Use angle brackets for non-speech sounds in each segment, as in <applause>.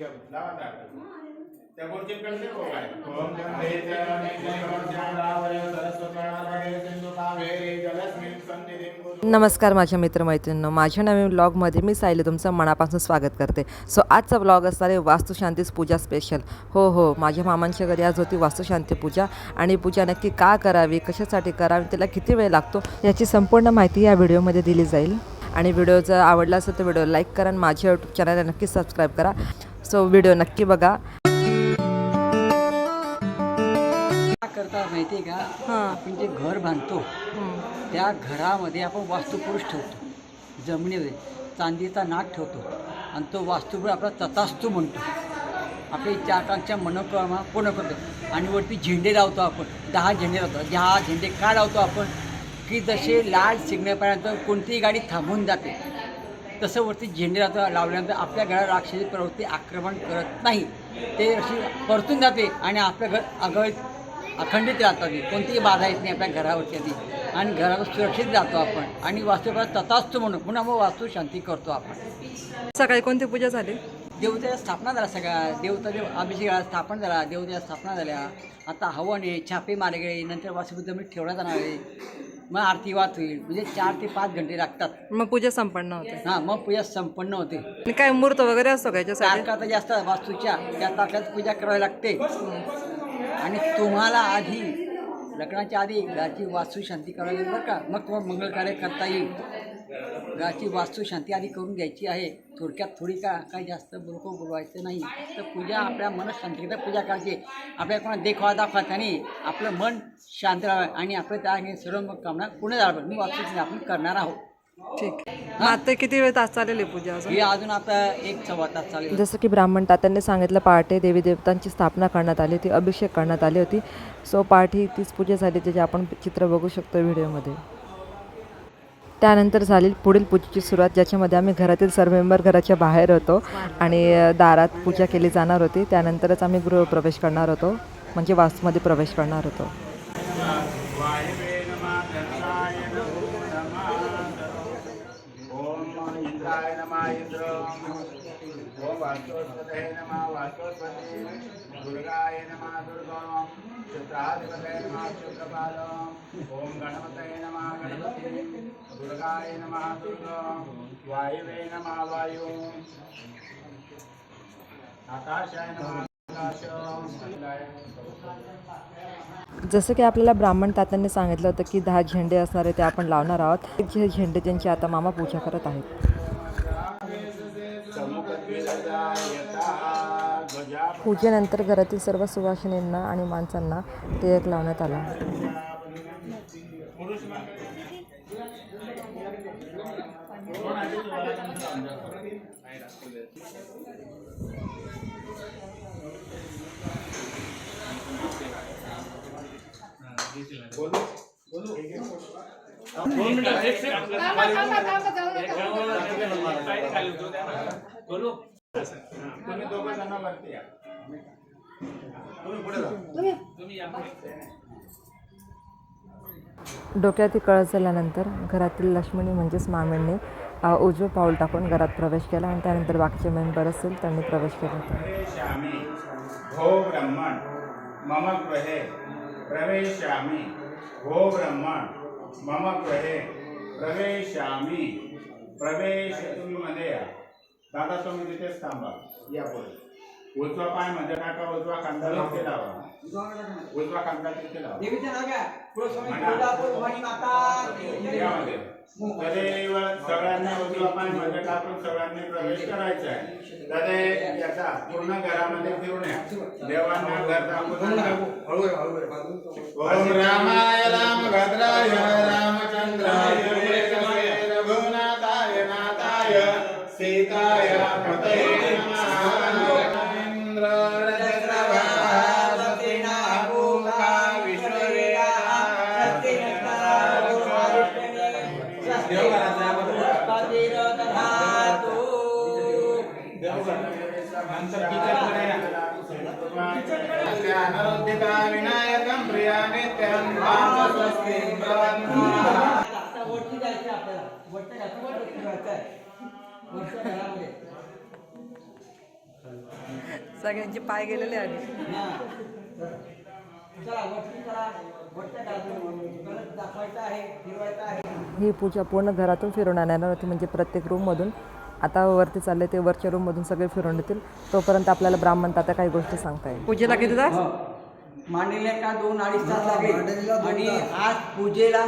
त्या गोष्टी? ओम. नमस्कार माझ्या मित्रमैत्रिणींनो. माझ्या नवीन ब्लॉगमध्ये मी सायली तुमचं मनापासून स्वागत करते. सो आजचा ब्लॉग असणार आहे वास्तुशांतीच पूजा स्पेशल हो हो माझ्या मामांच्या घरी आज होती वास्तुशांती पूजा. आणि पूजा नक्की का करावी कशासाठी करावी त्याला किती वेळ लागतो याची संपूर्ण माहिती या व्हिडिओमध्ये दिली जाईल. आणि व्हिडिओ जर आवडला असेल तर व्हिडिओ लाईक करा आणि माझ्या यूट्यूब चॅनलला नक्की सबस्क्राईब करा. सो व्हिडिओ नक्की बघा. करतात माहिती आहे का आपण जे घर बांधतो त्या घरामध्ये आपण वास्तुपुरुष ठेवतो. जमिनीमध्ये चांदीचा नाक ठेवतो. आणि तो वास्तुपुरुष आपला तथास्तू म्हणतो. आपली चाकांच्या मनोकामना पूर्ण करतो. आणि वरती झेंडे लावतो आपण. दहा झेंडे लावतो. दहा झेंडे का लावतो आपण? की जसे लाल सिग्नलपर्यंत कोणतीही गाडी थांबून जाते. तसं वरती झेंडे लावतो लावल्यानंतर आपल्या घरात राक्षसी प्रवृत्ती आक्रमण करत नाही. ते अशी परतून जाते आणि आपलं घर अगळीत अखंडित राहतात. कोणतीही बाधा येत नाही आपल्या घरावरती आधी. आणि घरावर सुरक्षित राहतो आपण. आणि वास्तुकाळ तथास्तू म्हणून पुन्हा मग वास्तू शांती करतो आपण. सकाळी कोणती पूजा झाली? देवतेच्या स्थापना झाल्या सगळ्या. देवता देव अभिषेकाला स्थापना झाला. देवतेच्या स्थापना झाल्या. आता हवन आहे छापे मारे गेले. नंतर वास्तुबुद्ध ठेवण्यात जाणार आहे मग आरती वाच होईल. म्हणजे चार ते पाच घंटे लागतात. मग पूजा संपन्न होते. हां मग पूजा संपन्न होते. आणि काय मुहूर्त वगैरे असतो का याच्यासाठी? तारखा तर जास्त वास्तूच्या त्या तारखात पूजा करावी लागते. आणि तुम्हाला आधी लग्नाच्या आधी घराची वास्तू शांती करावी लागेल बरं का? मग तुम्हाला मंगल कार्य करता येईल. घराची वास्तू शांती आधी करून घ्यायची आहे. थोडक्यात थोडी का काही जास्त बरोबर बोलवायचं नाही. तर पूजा आपल्या मनशांतीकरता पूजा करायची. आपल्या कोणा देखवा दाखवायचा नाही आपलं मन शांत राहावं आणि आपलं त्या सर्व कामना पूर्ण झालं मी वास्तू आपण करणार आहोत. ठीक आता किती वेळ तास चालेल पूजा अजून? ही अजून आता एक सव्वा तास चालेल जसं की ब्राह्मण तात्यांनी सांगितलं पहाटे देवी देवतांची स्थापना करण्यात आली होती अभिषेक करण्यात आली होती. सो पहाटे तीच पूजा झाली त्याचे आपण चित्र बघू शकतो व्हिडिओमध्ये. त्यानंतर झाली पुढील पूजेची सुरुवात ज्याच्यामध्ये आम्ही घरातील सर्व मेंबर घराच्या बाहेर होतो आणि दारात पूजा केली जाणार होती. त्यानंतरच आम्ही गृहप्रवेश करणार होतो म्हणजे वास्तूमध्ये प्रवेश करणार होतो. नमः नमः नमः नमः दुर्गाय नमः दुर्गा नमः चित्रपाल ओम गणपते नमः गणपति। दुर्गाय नमः दुर्गा। वायवे नमः वायु। आकाशाय नमः जसं की आपल्याला ब्राह्मण तात्यांनी सांगितलं होतं की दहा झेंडे असणारे ते आपण लावणार आहोत. झेंडे त्यांची आता मामा पूजा करत आहेत. पूजेनंतर घरातील सर्व सुवासिनींना आणि माणसांना टिळक लावण्यात आला. तुम्ही दोघं जण वरती या डोक्यात कळस झाल्यानंतर घरातील लक्ष्मणी म्हणजेच मामेंनी अ, उजवे पाऊल टाकून घरात प्रवेश केला आणि त्यानंतर बाकीचे मेंबर असतील त्यांनी प्रवेश केला. होता प्रवेशामि ब्रह्मण मम गृहे प्रवेशामि भो हो ब्रह्मण मम गृहे प्रवेशामि प्रवेश तुम्ही मध्ये या दादा तुम्ही तिथेच थांबा. या पुढे. उजवा पायमध्ये टाका उजवा खांदा तिथे लावा. उजवा खांदा तिथे लावा. देवीचं नाव घ्या. पुढं स्वामी तुळजापूर भवानी माता की यामध्ये तदेव सगळ्यांनी उजवा पायमध्ये टाकून सगळ्यांनी प्रवेश करायचा आहे. तदे याचा पूर्ण घरामध्ये फिरून या. देवांना घर दाखवून ओम रामाय रामभद्राय रामचंद्राय वेदसे रघुनाथाय नाथाय. सीताय पतये <laughs> सगळ्यांचे पाय गेलेले आधी. चला वरती चला. वरच्या बाजूने परत दाखवायचं आहे फिरवायचं आहे. ही पूजा पूर्ण घरातून फिरून आणणार होती म्हणजे प्रत्येक रूममधून आता वरती चालले ते वरच्या रूममधून सगळे फिरून येतील. तोपर्यंत आपल्याला ब्राह्मण तात्या काही गोष्टी सांगता येईल. पूजेला किती तास? हो. मांडीला का दोन अडीच तास लागेल? आणि आज पूजेला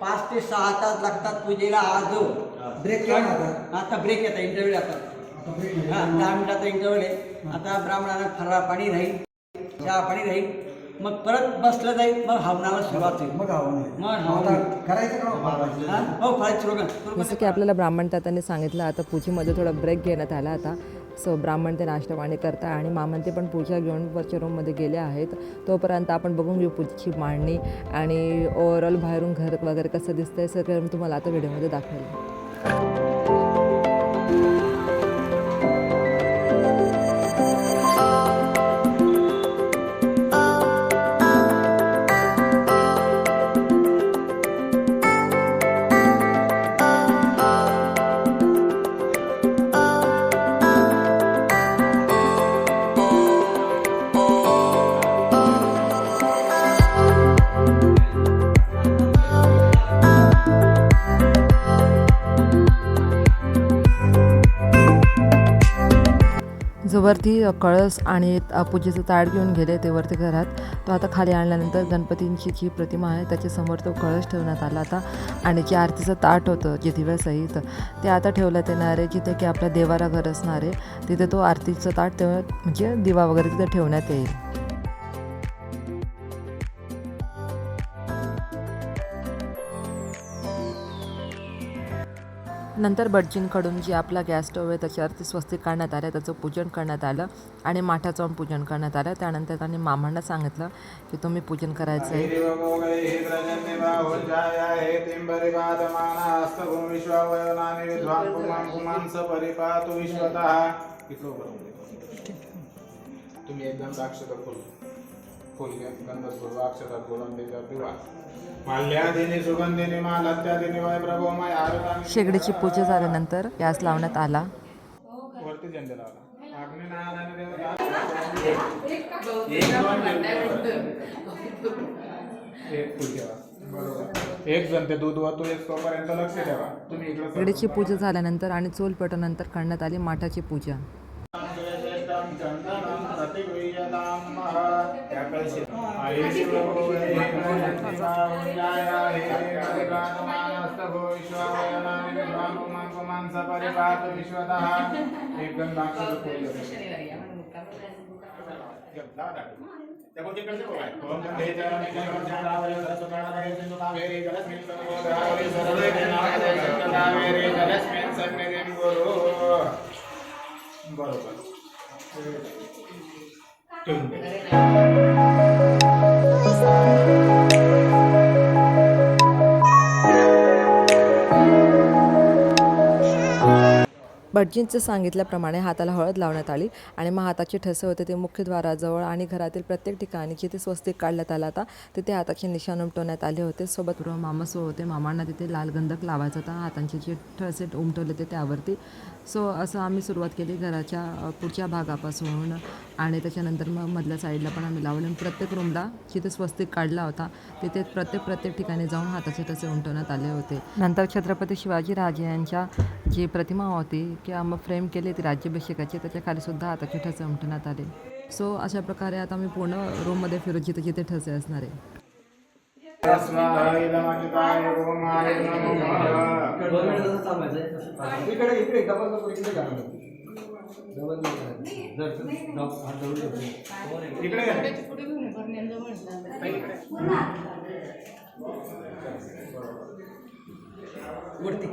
पाच ते सहा तास लागतात पूजेला आज ब्रेक आता? ब्रेक येतात इंटरव्ह्यू आता हा दहा मिनिटाचा इंटरव्ह्यू आहे. आता ब्राह्मणाला फराळ पाणी राहील चहा पाणी राहील मग परत बसलं जाईल मग हवनाला सुरुवात होईल. मग हवं मग हवन करायचं? हा? जसं की आपल्याला ब्राह्मण तात्यांनी सांगितलं आता पूजेमध्ये थोडा ब्रेक घेण्यात आला आता. सो ब्राह्मण ते नाश्ता पाणी करता आणि मामन ते पण पूजा घेऊन वरच्या रूममध्ये गेले आहेत. तोपर्यंत आपण बघून घेऊ पूजेची मांडणी आणि ओव्हरऑल बाहेरून घर वगैरे कसं दिसतंय सगळं मी तुम्हाला आता व्हिडिओमध्ये दाखवेल. जो वरती कळस आणि पूजेचं ताट घेऊन गेले ते वरती घरात. तो आता खाली आणल्यानंतर गणपतींची जी प्रतिमा आहे त्याच्यासमोर तो कळस ठेवण्यात आला आता आणि जे आरतीचं ताट होतं जे दिव्यासहित ते आता ठेवण्यात येणार आहे जिथे की आपल्या देवाला घर असणार आहे तिथे तो आरतीचं ताट तेव्हा म्हणजे दिवा वगैरे तिथे ठेवण्यात येईल. नंतर भटजींकडून जी आपला गॅस स्टोव आहे त्याच्यावरती स्वस्तिक काढण्यात आलं त्याचं पूजन करण्यात आलं आणि माठाचं पण पूजन करण्यात आलं. त्यानंतर त्यांनी मामांना सांगितलं की तुम्ही पूजन करायचं आहे. तुम्ही एकदम दिवा माल्यादिनी सुगंधिनी मालत्यादिनी वय प्रभो मय आरुदानी शेगडीची पूजा झाल्यानंतर गॅस लावण्यात आला. वरती झेंडे लावला अग्निनारायण देवता एक जण ते दूध वाहतो एक तोपर्यंत लक्ष ठेवा. तुम्ही इकडे शेगडीची पूजा झाल्यानंतर आणि चूल पेटवल्यानंतर करण्यात आली माठाची पूजा. परिपातु विश्वतः. एक दाखवतो बरोबर ठेवून भटजींचं सांगितल्याप्रमाणे हाताला हळद लावण्यात आली आणि मग हाताचे ठसे होते ते मुख्यद्वाराजवळ आणि घरातील प्रत्येक ठिकाणी जिथे स्वस्तिक काढण्यात आला होता तिथे हाताचे निशाण उमटवण्यात आले होते. सोबत पूर्व मामासो होते. मामांना तिथे लाल गंधक लावायचा होता. हातांचे जे ठसे उमटवले होते त्यावरती सो असं आम्ही सुरुवात केली घराच्या पुढच्या भागापासून आणि त्याच्यानंतर मग मधल्या साईडला पण आम्ही लावले आणि प्रत्येक रूमला जिथे स्वस्तिक काढला होता तिथे प्रत्येक प्रत्येक ठिकाणी जाऊन हाताचे ठसे उमटवण्यात आले होते. नंतर छत्रपती शिवाजीराजे यांच्या जी प्रतिमा होती किंवा मग फ्रेम केली ती राज्याभिषेकाची त्याच्याखाली सुद्धा हाताचे ठसे उमटवण्यात आले. सो अशा प्रकारे आता मी पूर्ण रूममध्ये फिरू जिथे जिथे ठसे असणार आहे. स्वाहा इदमजिताय गोमाय नमः. इकडे इकडे डबल नको इकडे घाला. डबल ठेवले. इकडे. वरती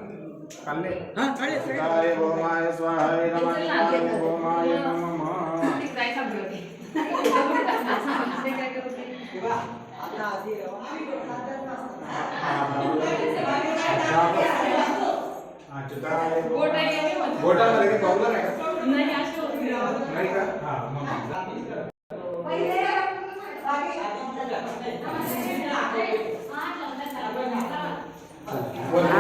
खाल्ले हा काढले काय गोमाय स्वाहा इदमजिताय गोमाय नमः. आता आधी अच्युताय गोमाय- बोटामध्ये काही प्रॉब्लेम आहे का? नाही का? हा मग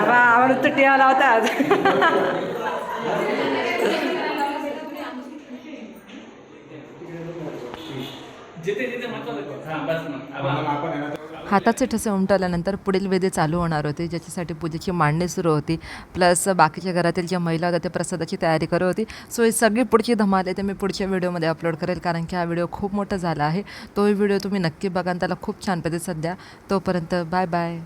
आम्हाला टिया लावतात हा, बस मग. आपण आपण आहे ना हाताचे ठसे उमटवल्यानंतर पुढील वेदी चालू होणार होती ज्याच्यासाठी पूजेची मांडणी सुरू होती. प्लस बाकीच्या घरातील ज्या महिला होत्या त्या प्रसादाची तयारी करत होती. सो ही सगळी पुढची धमाल आहे ते मी पुढच्या व्हिडिओमध्ये अपलोड करेल कारण की हा व्हिडिओ खूप मोठा झाला आहे. तोही व्हिडिओ तुम्ही नक्की बघा आणि त्याला खूप छान प्रतिसाद द्या तोपर्यंत बाय बाय